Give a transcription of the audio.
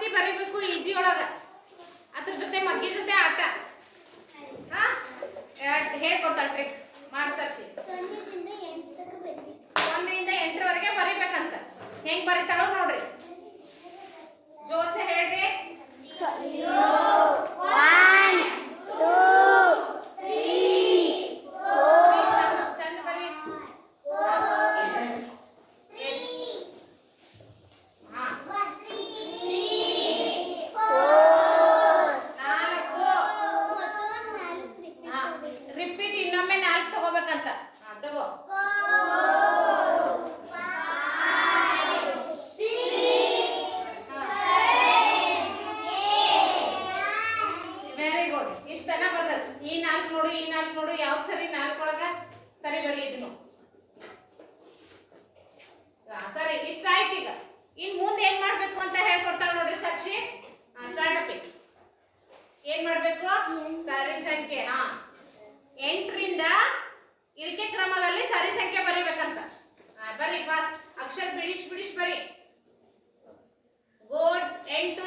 ರೀತಿ ಬರೀಬೇಕು ಈಜಿ ಒಳಗ. ಅದ್ರ ಜೊತೆ ಮಗ್ಗಿ ಜೊತೆ ಆಟ. ಹೇಳ್ಕೊಡ್ತಾಳೆ ಟ್ರಿಕ್ಸ್ ಮಾಡ್ಸಾಕ್ಷಿ ಬರ್ಬೇಕು ಒಂದರಿಂದ ಎಂಟರವರೆಗೆ ಬರಿಬೇಕಂತ. ಹೆಂಗ್ ಬರೀತಾಳೋ ನೋಡ್ರಿ. ತಗೋ. ವೆರಿ ಗುಡ್ ಇಷ್ಟೆಲ್ಲ ಬರ್ದಲ್ ಈ ನಾಲ್ಕು ನೋಡು, ಈ ನಾಲ್ಕು ನೋಡು, ಯಾವ್ದು ಸರಿ, ನಾಲ್ಕು ಒಳಗ ಸರಿ ಬರಿ ಇದನ್ನು ಸರಿ, ಇಷ್ಟ ಆಯ್ತು ಈಗ. ಇನ್ ಮುಂದೆ ಏನ್ ಮಾಡ್ಬೇಕು ಅಂತ ಹೇಳ್ಕೊಡ್ತಾಳ ನೋಡ್ರಿ ಸಾಕ್ಷಿ? ಸ್ಟಾರ್ಟ್ ಅಪ್ ಏನ್ ಮಾಡ್ಬೇಕು? ಸರಿ ಸಂಖ್ಯೆ, ಹಾ. ಅಕ್ಷರ ಬಿಡಿಸ್ ಬಿಡಿಸ್ ಬರಿ ಗೋಡ್ ಎಂಟು